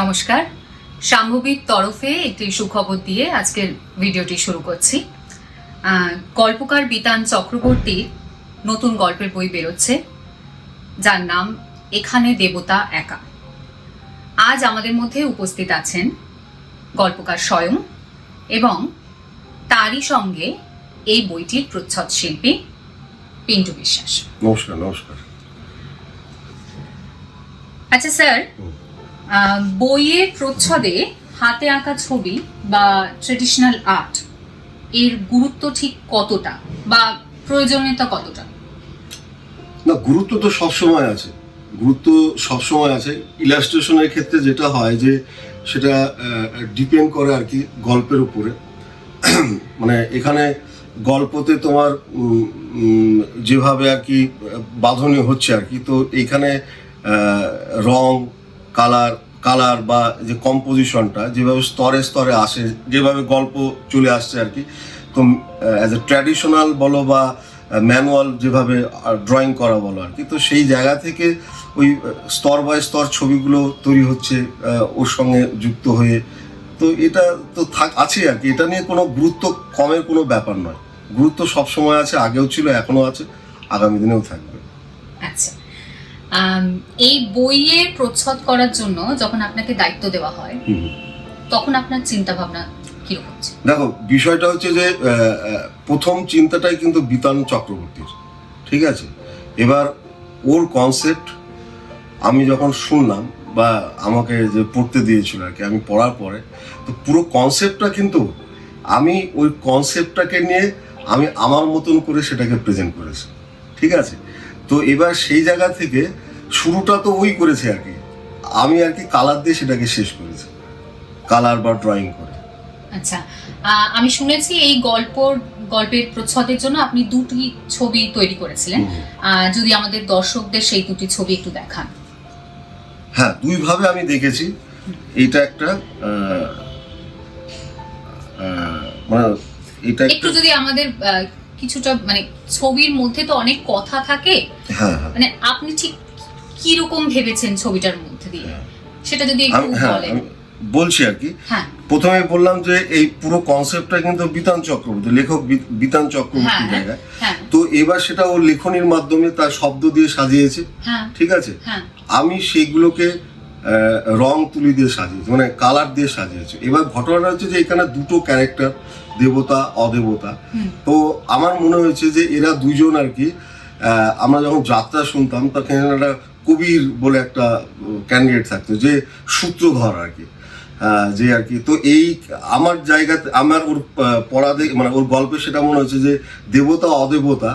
নমস্কার। শাম্ভবীর তরফে একটি সুখবর দিয়ে আজকের ভিডিওটি শুরু করছি। গল্পকার বিতান চক্রবর্তী নতুন গল্পের বই বেরোচ্ছে যার নাম এখানে দেবতা একা। আজ আমাদের মধ্যে উপস্থিত আছেন গল্পকার স্বয়ং এবং তারই সঙ্গে এই বইটির প্রচ্ছদ শিল্পী পিন্টু বিশ্বাস। নমস্কার নমস্কার। আচ্ছা স্যার বইয়ের প্রচ্ছদে হাতে আঁকা ছবি বা ট্রেডিশনাল আর্ট এর গুরুত্ব ঠিক কতটা বা প্রয়োজনীয়তা কতটা? না গুরুত্ব তো সবসময় আছে। গুরুত্ব সবসময় আছে। ইলাস্ট্রেশনের ক্ষেত্রে যেটা হয় যে সেটা ডিপেন্ড করে আর কি গল্পের উপরে। মানে এখানে গল্পতে তোমার যেভাবে আর কি বাঁধনি হচ্ছে আর কি তো এইখানে আহ, রং কালার কালার বা যে কম্পোজিশনটা যেভাবে স্তরে স্তরে আসে, যেভাবে গল্প চলে আসছে আর কি, তো অ্যাজ এ ট্র্যাডিশনাল বলো বা ম্যানুয়াল যেভাবে ড্রয়িং করা বলো আর কি, তো সেই জায়গা থেকে ওই স্তর বাই স্তর ছবিগুলো তৈরি হচ্ছে ওর সঙ্গে যুক্ত হয়ে, তো এটা তো থাক, আছে আর কি, এটা নিয়ে কোনো গুরুত্ব কমের কোনো ব্যাপার নয়। গুরুত্ব সবসময় আছে, আগেও ছিল, এখনও আছে, আগামী দিনেও থাকবে। আচ্ছা। এই বইয়ের প্রচ্ছদ করার জন্য যখন আপনাকে দায়িত্ব দেওয়া হয়। তখন আপনার চিন্তা ভাবনা দেখো বিষয়টা হচ্ছে যে প্রথম চিন্তাটাই কিন্তু বিতান চক্রবর্তীর ঠিক আছে? এবার ওর কনসেপ্ট আমি যখন শুনলাম বা আমাকে যে পড়তে দিয়েছিল আর কি আমি পড়ার পরে তো পুরো কনসেপ্টটা কিন্তু আমি ওই কনসেপ্টটাকে নিয়ে আমি আমার মতন করে সেটাকে প্রেজেন্ট করেছি ঠিক আছে? তো এবার সেই জায়গা থেকে শুরুটা তো ওই করেছে আর কি। আমি আর কি কালার দিয়ে সেটাকে শেষ করেছি। কালার বা ড্রয়িং করে। আচ্ছা আমি শুনেছি এই গল্প গল্পের প্রচ্ছদের জন্য আপনি দুটি ছবি তৈরি করেছিলেন। যদি আমাদের দর্শকদের সেই দুটি ছবি একটু দেখান। হ্যাঁ দুইভাবে আমি দেখেছি। এটা একটা মানে এটা একটু যদি আমাদের কিছুটা মানে ছবির মধ্যে তো অনেক কথা থাকে। হ্যাঁ হ্যাঁ। মানে আপনি ঠিক কি রকম ভেবেছেন ছবিটার মধ্যে দিয়ে? সেটা যদি একটু হ্যাঁ বলেন। বলছি আর কি। হ্যাঁ। প্রথমে বললাম যে এই পুরো কনসেপ্টটা কিন্তু বিতান চক্রবর্তী লেখক বিতান চক্রবর্তী হ্যাঁ, হ্যাঁ তো এবার সেটা ওর লেখনির মাধ্যমে তার শব্দ দিয়ে সাজিয়েছে। হ্যাঁ। ঠিক আছে? হ্যাঁ। আমি সেইগুলোকে আহ, রং তুলি দিয়ে সাজিয়েছি মানে কালার দিয়ে সাজিয়েছি। এবার ঘটনাটা হচ্ছে যে এখানে দুটো ক্যারেক্টার দেবতা অদেবতা। তো আমার মনে হয়েছে যে এরা দুজন আর কি আহ, আমরা যখন যাত্রা শুনতাম তখন একটা কবির বলে একটা ক্যান্ডিডেট থাকতো, যে সূত্রধর আর কি। যে আর কি, তো এই আমার জায়গাতে, আমার ওর পড়া দেখে মানে ওর গল্পে সেটা মনে হচ্ছে যে দেবতা, অদেবতা,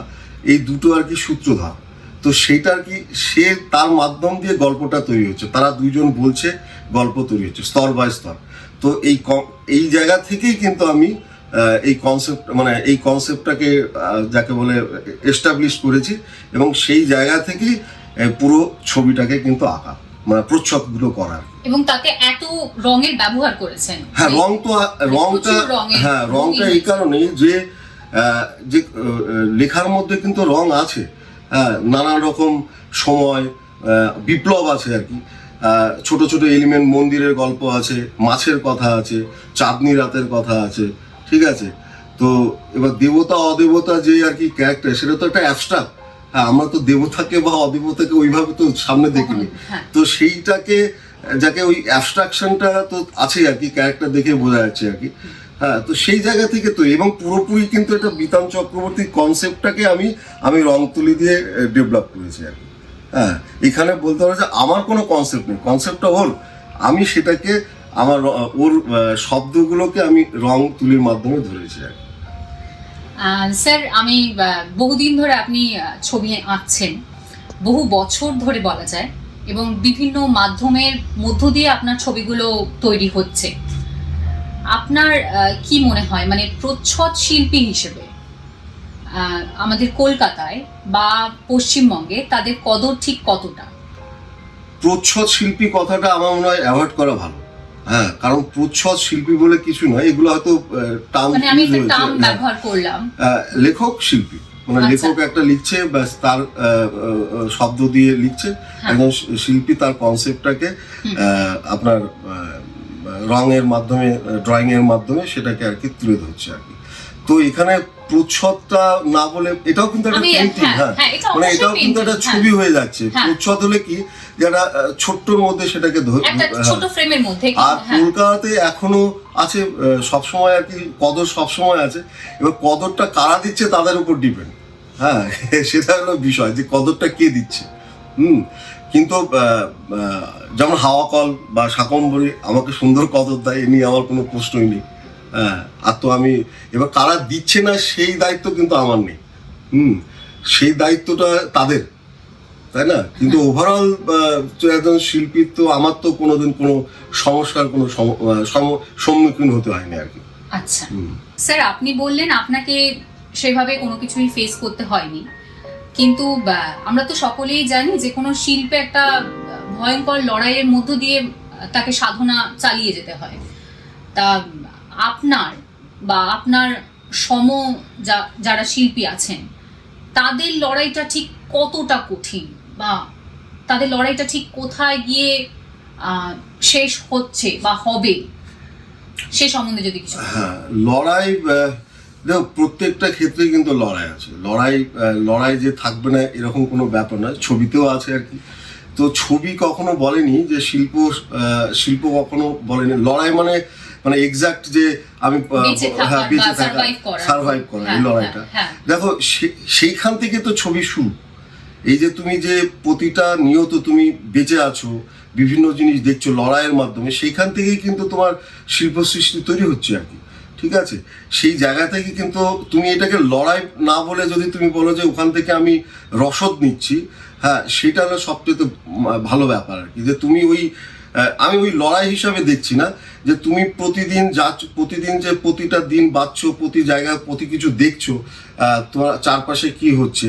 এই দুটো আর কি সূত্রধর। তো সেটা আর কি, সে তার মাধ্যম দিয়ে গল্পটা তৈরি হচ্ছে। তারা দুইজন বলছে, গল্প তৈরি হচ্ছে, স্তর বাই স্তর। তো এই এই জায়গা থেকেই কিন্তু আমি এই কনসেপ্ট মানে এই কনসেপ্টটাকে যাকে বলে এস্টাবলিশ করেছি এবং সেই জায়গা থেকেই পুরো ছবিটাকে কিন্তু আঁকা মানে প্রচ্ছদগুলো করার এবং তাতে এত রঙের ব্যবহার করেছেন। হ্যাঁ রং তো আ- রংটা হ্যাঁ রংটা এই কারণেই যে যে লেখার মধ্যে কিন্তু রং আছে। হ্যাঁ নানা রকম সময় বিপ্লব আছে আর কি। ছোট ছোট এলিমেন্ট মন্দিরের গল্প আছে মাছের কথা আছে চাঁদনি রাতের কথা আছে ঠিক আছে? তো এবার দেবতা অদেবতা যে আর কি ক্যারেক্টার সেটা তো একটা অ্যাবস্ট্রাক্ট হ্যাঁ আমরা তো দেবতাকে বা অদেবতাকে ওইভাবে তো সামনে দেখিনি। হ্যাঁ। তো সেইটাকে যাকে ওই অ্যাবস্ট্রাকশনটা তো আছে আর কি ক্যারেক্টার দেখে বোঝা যাচ্ছে আর কি। হ্যাঁ তো সেই জায়গা থেকে তো এবং পুরোপুরি কিন্তু এটা বিতান চক্রবর্তীর কনসেপ্টটাকে আমি আমি রং তুলি দিয়ে ডেভেলপ করেছি আর কি। হ্যাঁ এখানে বলতে পারো যে আমার কোনো কনসেপ্ট নেই। কনসেপ্টটা ওর আমি সেটাকে আমার ওর শব্দগুলোকে আমি রং তুলির মাধ্যমে ধরেছি আর কি। স্যার আমি বহুদিন ধরে আপনি ছবি আঁকছেন। বহু বছর ধরে বলা যায়, এবং বিভিন্ন মাধ্যমের মধ্য দিয়ে আপনার ছবিগুলো তৈরি হচ্ছে। আপনার কি মনে হয়? মানে প্রচ্ছদ শিল্পী হিসেবে আমাদের কলকাতায় বা পশ্চিমবঙ্গে তাদের কদর ঠিক কতটা? প্রচ্ছদ শিল্পী কথাটা আমার মনে হয় অ্যাভয়েড করা ভালো। হ্যাঁ কারণ প্রচ্ছদ শিল্পী বলে কিছু নয় এগুলো হয়তো টার্ম মানে টার্ম ব্যবহার করলাম। লেখক শিল্পী। মানে আচ্ছা। লেখক একটা লিখছে ব্যাস তার শব্দ দিয়ে লিখছে এবং একজন শিল্পী তার কনসেপ্টটাকে আপনার রঙের মাধ্যমে ড্রয়িং এর মাধ্যমে সেটাকে আর কি তুলে ধরছে আর কি। তো এখানে প্রচ্ছদটা না বলে এটাও কিন্তু একটা পেন্টিং হ্যাঁ হ্যাঁ। হ্যাঁ মানে এটাও কিন্তু একটা হ্যাঁ। ছবি হয়ে যাচ্ছে। প্রচ্ছদ হলে কি যেটা আহ, ছোট্টর মধ্যে সেটাকে ধরে একটা। ছোট ফ্রেমের মধ্যে আর কলকাতাতে এখনও আছে সবসময় আর কি কদর সবসময় আছে। এবার কদরটা কারা দিচ্ছে তাদের উপর ডিপেন্ড। হ্যাঁ সেটা হলো বিষয় যে কদরটা কে দিচ্ছে। হুম কিন্তু যেমন হাওয়া কল বা শাকম্বরী আমাকে সুন্দর কদর দেয় এ নিয়ে আমার কোনো প্রশ্নই নেই। হ্যাঁ আর তো আমি এবার কারা দিচ্ছে না সেই দায়িত্ব কিন্তু আমার নেই। হুম সেই দায়িত্বটা তাদের তাই না? কিন্তু ওভারঅল একজন শিল্পীর তো আমার তো কোনোদিন কোনো সমস্যার কোনো সম্মুখীন হতে হয়নি আর কি। আচ্ছা। স্যার আপনি বললেন আপনাকে সেভাবে কোনো কিছুই ফেস করতে হয়নি। কিন্তু আমরা তো সকলেই জানি যে কোনো শিল্পে একটা ভয়ঙ্কর লড়াইয়ের মধ্য দিয়ে তাকে সাধনা চালিয়ে যেতে হয়। তা আপনার বা আপনার সম যারা শিল্পী আছেন, তাদের লড়াইটা ঠিক কতটা কঠিন বা তাদের লড়াইটা ঠিক কোথায় গিয়ে শেষ হচ্ছে বা হবে, সে সম্বন্ধে যদি কিছু হ্যাঁ লড়াই দেখো, প্রত্যেকটা ক্ষেত্রে কিন্তু লড়াই আছে। লড়াই লড়াই যে থাকবে না, এরকম কোনো ব্যাপার নয়। ছবিতেও আছে আর কি। তো ছবি কখনো বলেনি যে শিল্প শিল্প কখনো বলেনি। লড়াই মানে মানে এক্সাক্ট যে আমি হ্যাঁ বেঁচে থাকা সার্ভাইভ করা। এই হ্যাঁ, লড়াইটা হ্যাঁ, দেখো সেইখান থেকে তো ছবি শুরু। এই যে তুমি যে প্রতিটা নিয়ত তুমি বেঁচে আছো বিভিন্ন জিনিস দেখছ লড়াইয়ের মাধ্যমে সেইখান থেকেই কিন্তু তোমার শিল্প সৃষ্টি তৈরি হচ্ছে আর কি। ঠিক আছে? সেই জায়গা থেকে কিন্তু তুমি এটাকে লড়াই না বলে যদি তুমি বলো যে ওখান থেকে আমি রসদ নিচ্ছি হ্যাঁ সেটা হলো সবচেয়ে তো ভালো ব্যাপার আর কি। যে তুমি ওই আমি ওই লড়াই হিসাবে দেখছি না যে তুমি প্রতিদিন যাচ্ছ, প্রতিদিন যে প্রতিটা দিন বাঁচছ, প্রতি জায়গায় প্রতি কিছু দেখছ তোমার চারপাশে কি হচ্ছে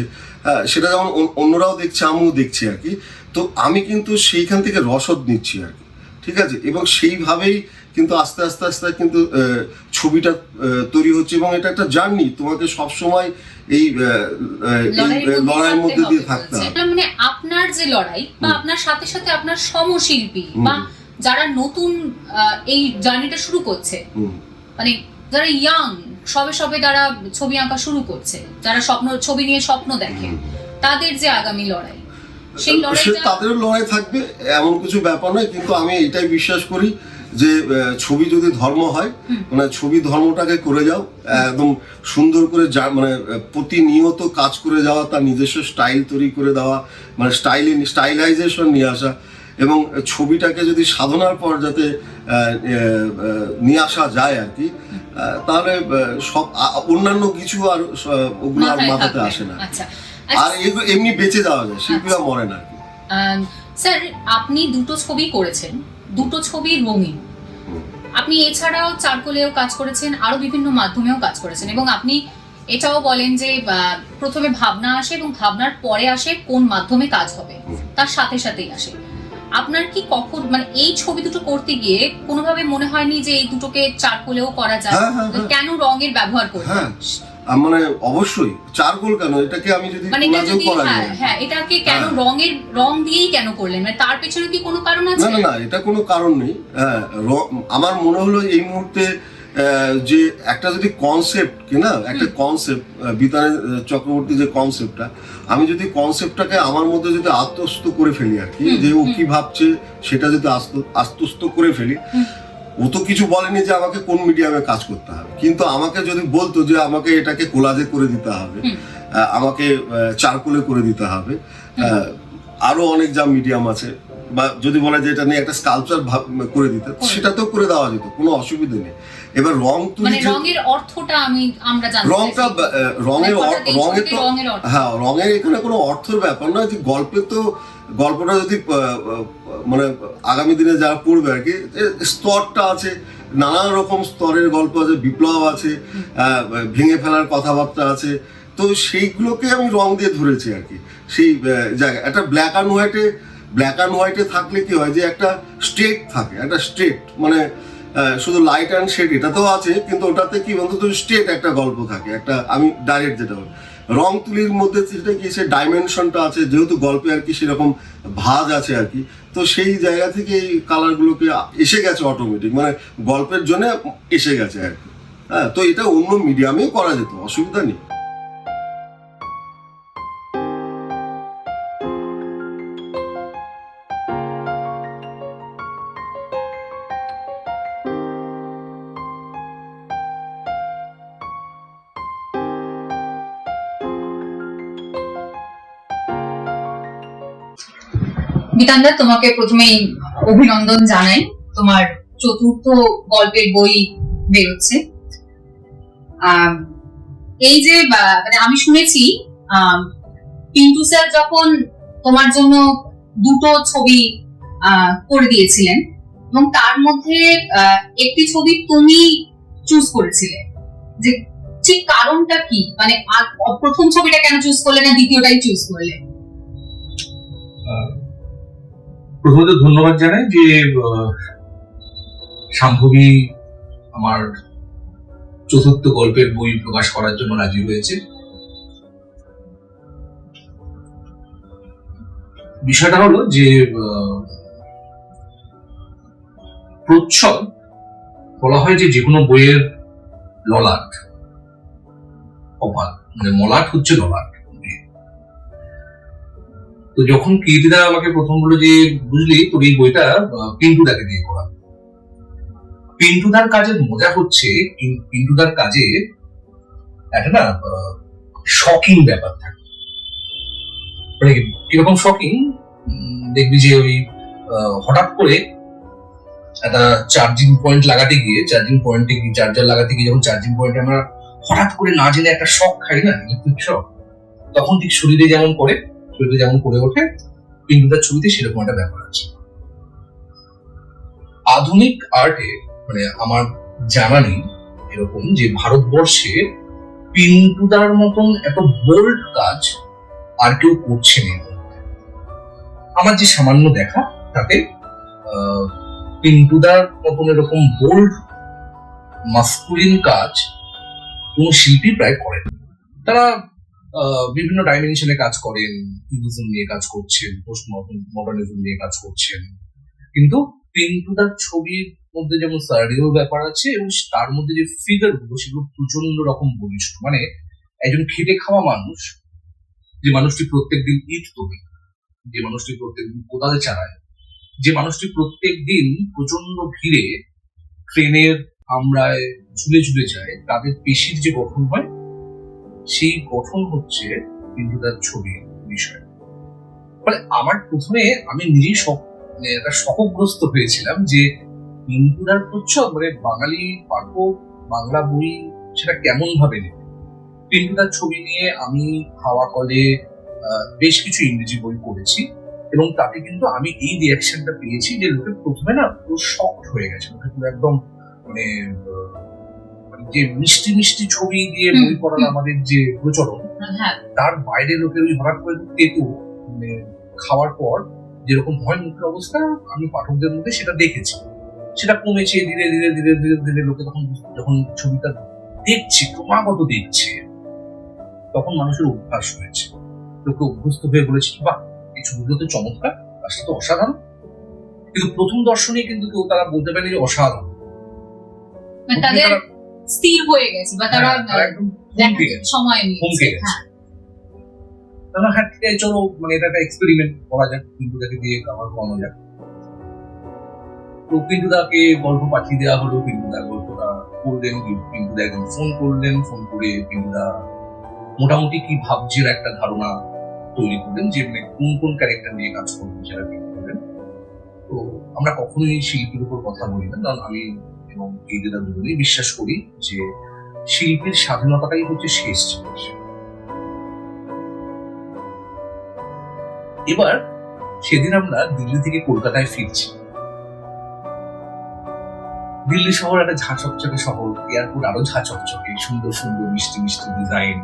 সেটা যেমন অন্যরাও দেখছে, আমিও দেখছি আর কি। তো আমি কিন্তু সেইখান থেকে রসদ নিচ্ছি আর কি। ঠিক আছে? এবং সেইভাবেই কিন্তু আস্তে আস্তে আস্তে কিন্তু ছবিটা তৈরি হচ্ছে এবং এটা একটা জার্নি। তোমাকে সবসময় এই লড়াইয়ের মধ্যে দিয়ে থাকতে হবে। মানে আপনার যে লড়াই বা আপনার সাথে সাথে আপনার সমশিল্পী বা যারা নতুন এই জার্নিটা শুরু করছে মানে যারা ইয়াং সবে সবে যারা ছবি আঁকা শুরু করছে যারা স্বপ্ন ছবি নিয়ে স্বপ্ন দেখে তাদের যে আগামী লড়াই সেই তাদেরও লড়াই থাকবে এমন কিছু ব্যাপার নয় কিন্তু আমি এটাই বিশ্বাস করি যে ছবি যদি ধর্ম হয় মানে ছবি ধর্মটাকে করে যাও একদম সুন্দর করে যা মানে প্রতিনিয়ত কাজ করে যাওয়া তার নিজস্ব স্টাইল তৈরি করে দেওয়া মানে স্টাইলি স্টাইলাইজেশন নিয়ে আসা এবং ছবিটাকে যদি সাধনার পর যাতে নিয়ে আসা যায় আর কি তাহলে সব অন্যান্য কিছু আর ওগুলো আর মাথাতে আসে না। আচ্ছা। আর এগুলো এমনি বেঁচে যাওয়া যায় শিল্পীরা আচ্ছা। মরে না আর কি। স্যার আপনি দুটো ছবি করেছেন। দুটো ছবি রঙিন আপনি এছাড়াও চারকোলেও কাজ করেছেন আরও বিভিন্ন মাধ্যমেও কাজ করেছেন এবং আপনি এটাও বলেন যে প্রথমে ভাবনা আসে এবং ভাবনার পরে আসে কোন মাধ্যমে কাজ হবে তার সাথে সাথেই আসে আপনার কি কখন মানে এই ছবি দুটো করতে গিয়ে কোনোভাবে মনে হয়নি যে এই দুটোকে চারকোলেও করা যায় হ্যাঁ, হ্যাঁ, হ্যাঁ। কেন রঙের ব্যবহার। আহ, মানে অবশ্যই চারকোল কেন? এটাকে আমি যদি মানে কোলাজেও করা হ্যাঁ যায়। হ্যাঁ এটাকে কেন হ্যাঁ। রঙের রং দিয়েই কেন করলেন? মানে তার পেছনে কি কোনো কারণ আছে? না না এটা কোনো কারণ নেই। হ্যাঁ আমার মনে হলো এই মুহূর্তে যে একটা যদি কনসেপ্ট কি না? একটা কনসেপ্ট বিতানের চক্রবর্তী যে কনসেপ্টটা আমি যদি কনসেপ্টটাকে আমার মধ্যে যদি আত্মস্থ করে ফেলি আর কি যে ও কি ভাবছে সেটা যদি আস্ত- আত্মস্থ করে ফেলি। ও তো কিছু বলেনি যে আমাকে কোন মিডিয়ামে কাজ করতে হবে। কিন্তু আমাকে যদি বলতো যে আমাকে এটাকে কোলাজে করে দিতে হবে আমাকে চারকোলে করে দিতে হবে আরও অনেক যা মিডিয়াম আছে বা যদি বলা যায় এটা নিয়ে একটা স্কালচার করে দিতে করে। সেটাতেও করে দেওয়া যেত কোনো অসুবিধা নেই। এবার রং তুলি মানে রঙের অর্থটা আমি আমরা রংটা রঙের মানে রঙের তো হ্যাঁ রঙের এখানে কোনো অর্থের ব্যাপার নয় যে গল্পে তো গল্পটা যদি মানে আগামী দিনে যারা পড়বে আর কি স্তরটা আছে নানা রকম স্তরের গল্প আছে বিপ্লব আছে ভেঙে ফেলার কথাবার্তা আছে তো সেইগুলোকে আমি রং দিয়ে ধরেছি আর কি সেই আহ, জায়গা একটা ব্ল্যাক অ্যান্ড হোয়াইটে ব্ল্যাক অ্যান্ড হোয়াইটে থাকলে কি হয় যে একটা স্ট্রেট থাকে একটা স্ট্রেট মানে শুধু লাইট অ্যান্ড শেড এটাতেও আছে কিন্তু ওটাতে কি বলতো স্ট্রেট একটা গল্প থাকে একটা আমি ডাইরেক্ট যেটা বলি। রং তুলির মধ্যে যেটা কি, সে ডাইমেনশনটা আছে, যেহেতু গল্পে আর কি সেরকম ভাজ আছে আর কি, তো সেই জায়গা থেকে এই কালারগুলোকে এসে গেছে অটোমেটিক মানে গল্পের জন্য এসে গেছে আর কি। হ্যাঁ তো এটা অন্য মিডিয়ামেও করা যেত, অসুবিধা নেই। বিতানদা তোমাকে প্রথমেই অভিনন্দন জানাই তোমার চতুর্থ গল্পের বই বেরোচ্ছে। এই যে মানে আমি শুনেছি পিন্টু স্যার যখন তোমার জন্য দুটো ছবি করে দিয়েছিলেন, এবং তার মধ্যে একটি ছবি তুমি চুজ করেছিলে, যে ঠিক কারণটা কি? মানে প্রথম ছবিটা কেন চুজ করলে না, দ্বিতীয়টাই চুজ করলে? প্রথমত ধন্যবাদ জানাই যে শাম্ভবী আমার চতুর্থ গল্পের বই প্রকাশ করার জন্য রাজি হয়েছে। বিষয়টা হলো যে প্রচ্ছদ বলা হয় যে যে কোনো বইয়ের ললাট কপাল মানে মলাট হচ্ছে ললাট। তো যখন কীর্তিদা আমাকে প্রথম বলল যে, বুঝলি, তোর এই বইটা পিন্টুদাকে দিয়ে করা পিন্টুদার কাজের মজা হচ্ছে, পিন- পিন্টুদার কাজে একটা না শকিং ব্যাপার থাকে। মানে কীরকম শকিং দেখবি যে ওই হঠাৎ করে একটা চার্জিং পয়েন্ট লাগাতে গিয়ে চার্জিং পয়েন্টে গিয়ে চার্জার লাগাতে গিয়ে যখন চার্জিং পয়েন্টে আমরা হঠাৎ করে না জেনে একটা শখ খাই না ইলেকট্রিক শখ তখন ঠিক শরীরে যেমন করে শরীরে যেমন করে ওঠে পিন্টুদার ছবিতে সেরকম একটা ব্যাপার আছে। আধুনিক আর্টে মানে আমার জানা নেই এরকম যে ভারতবর্ষে পিন্টুদার মতন এত বোল্ড কাজ আর কেউ করছে না। আমার যে সামান্য দেখা, তাতে পিন্টুদার মতন এরকম বোল্ড মাস্কুলিন কাজ কোন শিল্পী প্রায় করেন তারা বিভিন্ন ডাইমেনশনে কাজ করেন হিন্দুজম নিয়ে কাজ করছেন পোস্ট মডার্নিজম নিয়ে কাজ করছেন। কিন্তু পিন্টুদার ছবির মধ্যে যেমন সার্ডিও ব্যাপার আছে এবং তার মধ্যে যে ফিগারগুলো সেগুলো প্রচণ্ড রকম বলিষ্ঠ। মানে একজন খেটে খাওয়া মানুষ, যে মানুষটি প্রত্যেকদিন ইট তোলে, যে মানুষটি প্রত্যেকদিন কোদাল চালায়, যে মানুষটি প্রত্যেক দিন প্রচণ্ড ভিড়ে ট্রেনের আমরায় ঝুলে ঝুলে যায়, তাদের পেশির যে গঠন হয় সেই গঠন হচ্ছে পিন্টুদার ছবির বিষয়। মানে আমার প্রথমে আমি নিজেই মানে একটা শখগ্রস্ত হয়েছিলাম যে পিন্টুদার প্রচ্ছদ মানে বাঙালি পাঠক বাংলা বই, সেটা কেমন ভাবে নেবে? পিন্টুদার ছবি নিয়ে আমি হাওয়া কলে বেশ কিছু ইংরেজি বই পড়েছি এবং তাতে কিন্তু আমি এই রিয়াকশনটা পেয়েছি যে লোকে প্রথমে না পুরো শক হয়ে গেছে, লোকে পুরো একদম মানে যে মিষ্টি মিষ্টি ছবি দিয়ে বই পড়ার আমাদের যে প্রচলন হ্যাঁ। তার বাইরে লোকের ওই হঠাৎ করে তেতু মানে খাওয়ার পর যেরকম ভয় মুখের অবস্থা আমি পাঠকদের মধ্যে সেটা দেখেছি। সেটা কমেছে ধীরে ধীরে ধীরে ধীরে ধীরে লোকে তখন যখন ছবিটা দেখছে ক্রমাগত দেখছে তখন মানুষের অভ্যাস হয়েছে। লোকে অভ্যস্ত হয়ে বলেছে বাহ এই ছবিগুলো তো চমৎকার কাজটা তো অসাধারণ। কিন্তু প্রথম দর্শনে কিন্তু কেউ তারা বলতে পারে যে অসাধারণ। মানে তাদের তারা- স্থির হয়ে গেছে বা তারা হ্যাঁ। সময় নিয়েছে হ্যাঁ। তারা ঠিক চলো মানে এটা একটা এক্সপেরিমেন্ট করা যাক পিন্টুদাকে দিয়ে কাভার করানো যাক। তো পিন্টুদাকে গল্প পাঠিয়ে দেওয়া হলো পিন্টুদা গল্পটা করলেন পিন্টুদা একদিন ফোন করলেন ফোন করে পিন্টুদা মোটামুটি কি ভাবছেন একটা ধারণা তৈরি করলেন যে মানে কোন কোন ক্যারেক্টার নিয়ে কাজ করবেন সেটা করলেন। তো আমরা কখনোই শিল্পীর উপর কথা বলি না কারণ আমি এবং এই দাদা দুজনেই বিশ্বাস করি যে শিল্পীর স্বাধীনতাটাই হচ্ছে শেষ জিনিস। এবার সেদিন আমরা দিল্লি থেকে কলকাতায় ফিরছি। দিল্লি শহর একটা ঝাঁ চকচকে শহর, এয়ারপোর্ট আরও ঝাঁ চকচকে সুন্দর সুন্দর মিষ্টি মিষ্টি ডিজাইন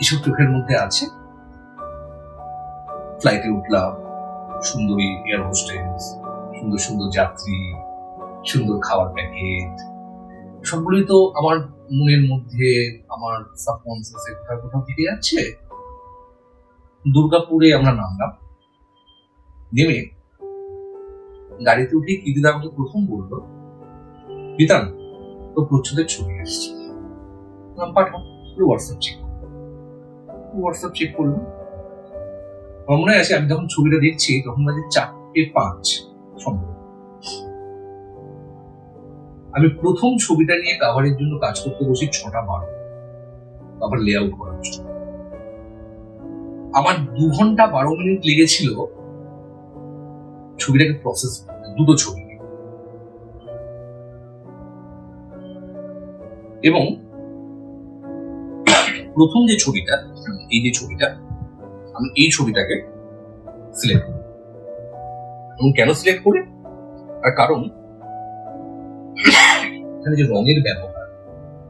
এসব চোখের মধ্যে আছে। ফ্লাইটে উঠলাম, সুন্দরী এয়ার হোস্টেস সুন্দর সুন্দর যাত্রী সুন্দর খাবার প্যাকেট সবগুলোই তো আমার মনের মধ্যে, আমার সাবকনসিয়াসে কোথাও কোথাও থেকে যাচ্ছে। দুর্গাপুরে আমরা নামলাম। নেমে গাড়িতে উঠে কি দিদা আমাকে প্রথম বলল বিতান তো প্রচ্ছদের ছবি আসছে পাঠাও হোয়াটসঅ্যাপ চেক হোয়াটসঅ্যাপ চেক করলাম। আমার মনে আছে, আমি যখন ছবিটা দেখছি, তখন বাজে চারটে পাঁচ সম্ভব আমি প্রথম ছবিটা নিয়ে কাভারের জন্য কাজ করতে বসি ছটা বারো। কাভার লেআউট করার জন্য আমার দু ঘণ্টা বারো মিনিট লেগেছিল ছবিটাকে প্রসেস দুটো ছবি এবং প্রথম যে ছবিটা, এই যে ছবিটা, আমি এই ছবিটাকে সিলেক্ট করি। এবং কেন সিলেক্ট করি? আর কারণ এখানে যে রঙের ব্যবহার,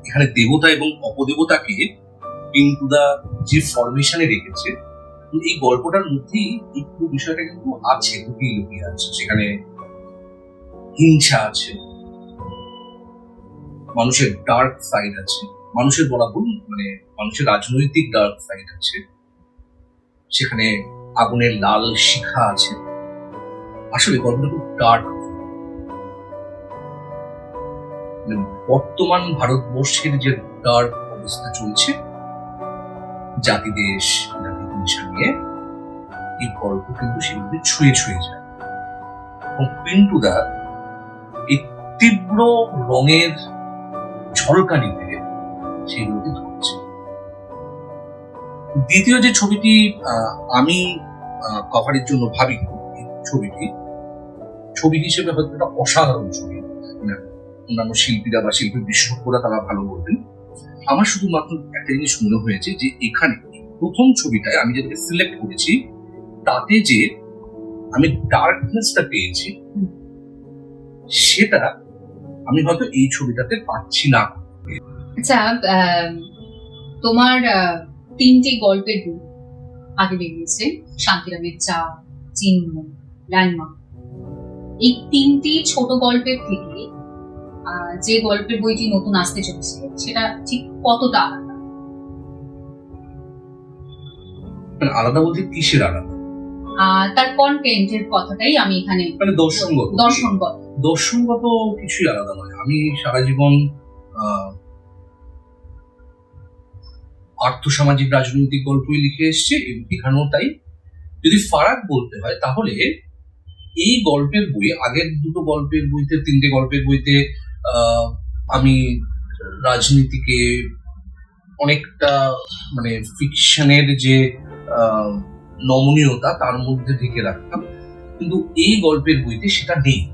এখানে দেবতা এবং অপদেবতাকে কিন্তু দা যে ফরমেশনে রেখেছে এই গল্পটার মধ্যেই পুরো বিষয়টা কিন্তু আছে, লুকিয়ে লুকিয়ে আছে। সেখানে হিংসা আছে, মানুষের ডার্ক সাইড আছে, মানুষের বলা ভুল মানে মানুষের রাজনৈতিক ডার্ক সাইড আছে, সেখানে আগুনের লাল শিখা আছে। আসলে গল্পটা খুব ডার্ক বর্তমান ভারতবর্ষের যে ডার্ক অবস্থা চলছে, জাতি, দেশ জাতি হিংসা নিয়ে এই গল্প কিন্তু সেগুলোকে ছুঁয়ে ছুঁয়ে যায়। এবং পিন্টুদা এই তীব্র রঙের ঝলকানিতে সেগুলোকে ধরছে। দ্বিতীয় যে ছবিটি আমি কভারের জন্য ভাবি ছবিটি, ছবি হিসেবে হয়তো একটা অসাধারণ ছবি। অন্যান্য শিল্পীরা বা শিল্পী বিশেষজ্ঞরা তারা ভালো বলবেন। আমার শুধুমাত্র একটা জিনিস মনে হয়েছে যে এখানে প্রথম ছবিটায় আমি যেটাকে সিলেক্ট করেছি, তাতে যে আমি ডার্কনেসটা পেয়েছি, সেটা আমি হয়তো এই ছবিটাতে পাচ্ছি না। আচ্ছা তোমার তিনটে গল্পের বই আগে বেরিয়েছে, শান্তিরামের চা, চিহ্ন ল্যান্ডমার্ক এই তিনটি ছোট গল্পের থেকে যে গল্পের বইটি নতুন আসতে চলেছে সেটা ঠিক কতটা আলাদা? মানে বলতে কিসের আলাদা? তার কন্টেন্টের কথাটাই আমি এখানে মানে দর্শনগত দর্শনগত। দর্শনগত কিছুই আলাদা নয়। আমি সারা জীবন আর্থসামাজিক রাজনৈতিক গল্পই লিখে এসেছি এখানেও তাই। যদি ফারাক বলতে হয় তাহলে এই গল্পের বই আগের দুটো গল্পের বইতে তিনটে গল্পের বইতে আমি রাজনীতিকে অনেকটা মানে ফিকশনের যে নমনীয়তা, তার মধ্যে ঢেকে রাখতাম। কিন্তু এই গল্পের বইতে সেটা নেই।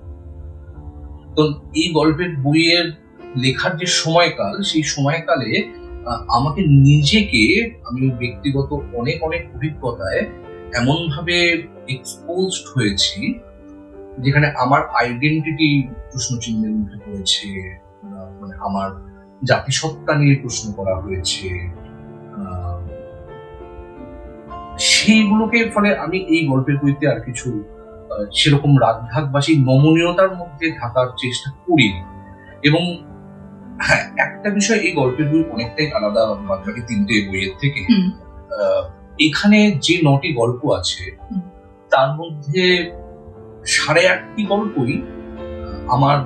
তো এই গল্পের বইয়ের লেখার যে সময়কাল, সেই সময়কালে আমাকে নিজেকে, আমি ব্যক্তিগত অনেক অনেক অভিজ্ঞতায় এমনভাবে এক্সপোজড হয়েছি যেখানে আমার আইডেন্টিটি প্রশ্ন চিহ্নের মুখে পড়েছে মানে আমার জাতিসত্তা নিয়ে প্রশ্ন করা হয়েছে সেইগুলোকে ফলে আমি এই গল্পের বইতে আর কিছু সেরকম রাগঢাক বা সেই নমনীয়তার মধ্যে থাকার চেষ্টা করি এবং হ্যাঁ একটা বিষয় এই গল্পের বই অনেকটাই আলাদা বাদবাকি তিনটে বইয়ের থেকে। আহ, এখানে যে নটি গল্প আছে তার মধ্যে সাড়ে আটটি গল্পই আমার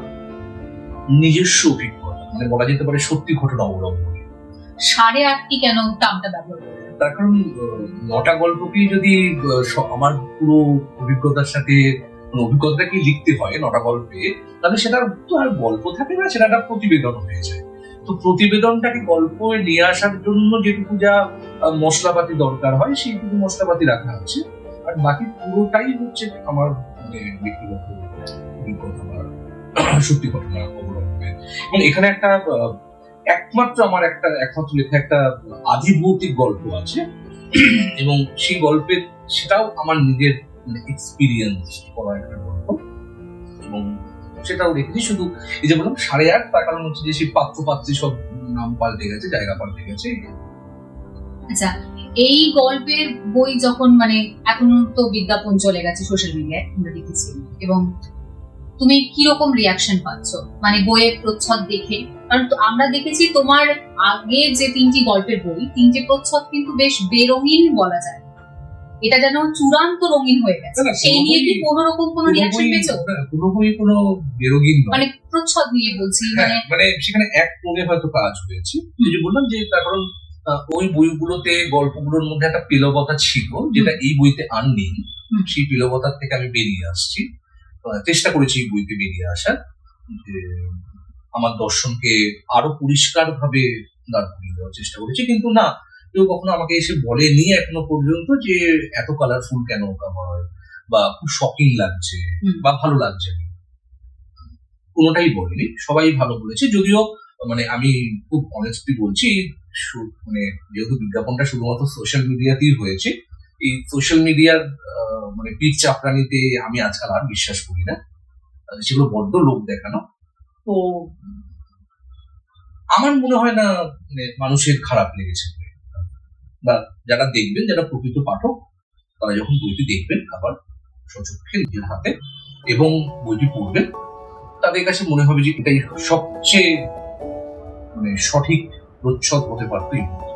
নিজস্ব অভিজ্ঞতা। মানে বলা যেতে পারে সত্যি ঘটনা অবলম্বনে। সাড়ে আটটি কেন টার্মটা ব্যবহার তার কারণ নটা গল্পকেই যদি আমার পুরো অভিজ্ঞতার সাথে মানে অভিজ্ঞতাকে লিখতে হয় নটা গল্পে তাহলে সেটার তো আর গল্প থাকে না সেটা একটা প্রতিবেদন হয়ে যায়। তো প্রতিবেদনটাকে গল্প নিয়ে আসার জন্য যেটুকু যা মশলাপাতি দরকার হয় সেইটুকু মশলাপাতি রাখা আছে। আর বাকি পুরোটাই হচ্ছে আমার মানে ব্যক্তিগত অভিজ্ঞতা বা সত্যি ঘটনা অবলম্বনে এবং এখানে একটা একমাত্র আমার একটা, একমাত্র লেখা একটা আধিভৌতিক গল্প আছে। এবং সেই গল্পের সেটাও আমার নিজের এক্সপিরিয়েন্স করা একটা গল্প। এবং সেটাও দেখেছি শুধু, এই যে বললাম, সাড়ে আট তার কারণ হচ্ছে যে সেই পাত্র পাত্রী সব নাম পাল্টে গেছে, জায়গা পাল্টে গেছে। আচ্ছা এই গল্পের বই যখন মানে এখন তো বিজ্ঞাপন চলে গেছে সোশ্যাল মিডিয়ায় আমরা দেখেছি। এবং তুমি কীরকম রিয়াকশন পাচ্ছ? মানে বইয়ের প্রচ্ছদ দেখে? কারণ আমরা দেখেছি তোমার আগে যে তিনটি গল্পের বই তিনটি প্রচ্ছদ কিন্তু বেশ বেরঙিন বলা যায়। এটা যেন চূড়ান্ত রঙিন হয়ে গেছে। সেই নিয়ে কি কোনো রকম কোনো রিয়াকশন পেয়েছ? পুরোপুরি কোনো বেরোগিন মানে প্রচ্ছদ নিয়ে বলছি মানে হ্যাঁ, মানে সেখানে এক হয়তো কাজ হয়েছে। যে বললাম যে তার কারণ ওই বইগুলোতে গল্পগুলোর মধ্যে একটা পেলবতা ছিল যেটা এই বইতে আর নেই। সেই পেলবতার থেকে আমি বেরিয়ে আসছি। চেষ্টা করেছি এই বইতে বেরিয়ে আসার। আমার দর্শনকে আরও পরিষ্কার ভাবে দাঁড় করিয়ে দেওয়ার চেষ্টা করেছি। কিন্তু না কেউ কখনো আমাকে এসে বলেনি এখনও পর্যন্ত যে এত কালারফুল কেন কাভার বা খুব শকিং লাগছে বা ভালো লাগছে কোনোটাই বলেনি। সবাই ভালো বলেছে। যদিও মানে আমি খুব অনেস্টলি বলছি মানে যেহেতু বিজ্ঞাপনটা শুধুমাত্র সোশ্যাল মিডিয়াতেই হয়েছে, এই সোশ্যাল মিডিয়ার মানে পিঠ চাপড়ানিতে আমি আজকাল আর বিশ্বাস করি না। সেগুলো বড্ড লোক দেখানো। তো আমার মনে হয় না মানে মানুষের খারাপ লেগেছে। বা যারা দেখবেন, যারা প্রকৃত পাঠক, তারা যখন বইটি দেখবেন, আবার সচক্ষে নিজের হাতে এবং বইটি পড়বেন, তাদের কাছে মনে হবে যে এটাই সবচেয়ে মানে সঠিক প্রচ্ছদ হতে পারতো এই বই।